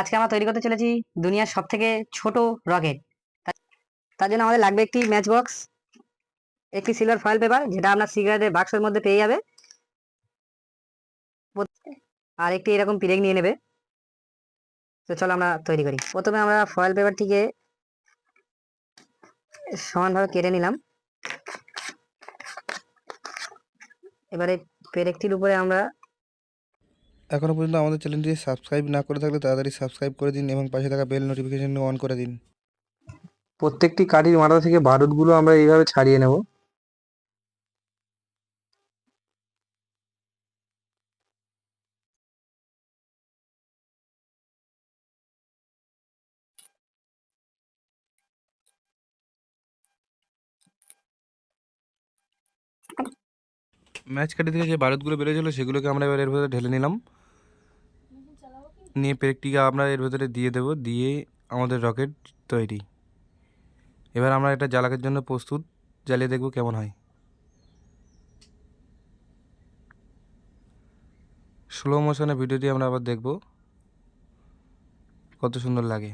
আজকে আমরা তৈরি করতে চলেছি দুনিয়ার সব থেকে ছোট রকেট। তার জন্য আমাদের লাগবে একটি ম্যাচ বক্স একটি সিলভার ফয়েল পেপার যেটা আপনার সিগারেটের বাক্সের মধ্যে পেয়ে যাবে। আর একটি এরকম পিরেক নিয়ে নেবে। তো চলো আমরা তৈরি করি। প্রথমে আমরা ফয়েল পেপারটিকে সমানভাবে কেটে নিলাম। এবারে পেরেকটির উপরে আমরা এখনও পর্যন্ত আমাদের চ্যানেলটি সাবস্ক্রাইব না করে থাকলে তাড়াতাড়ি সাবস্ক্রাইব করে দিন এবং পাশে থাকা বেল নোটিফিকেশন অন করে দিন। প্রত্যেকটি কাঠির মাথা থেকে বারুদগুলো আমরা এইভাবে ছাড়িয়ে নেব। ম্যাচ কাঠি থেকে যে বারুদগুলো বেরোছিলো সেগুলোকে আমরা এবার এর ভেতরে ঢেলে নিলাম। নিয়ে পেরেকটিকে আমরা এর ভেতরে দিয়ে দেব, দিয়ে আমাদের রকেট তৈরি। এবার আমরা এটা জ্বালাকের জন্য প্রস্তুত, জ্বালিয়ে দেখব কেমন হয়। স্লো মোশনে ভিডিওটি আমরা আবার দেখব। কত সুন্দর লাগে।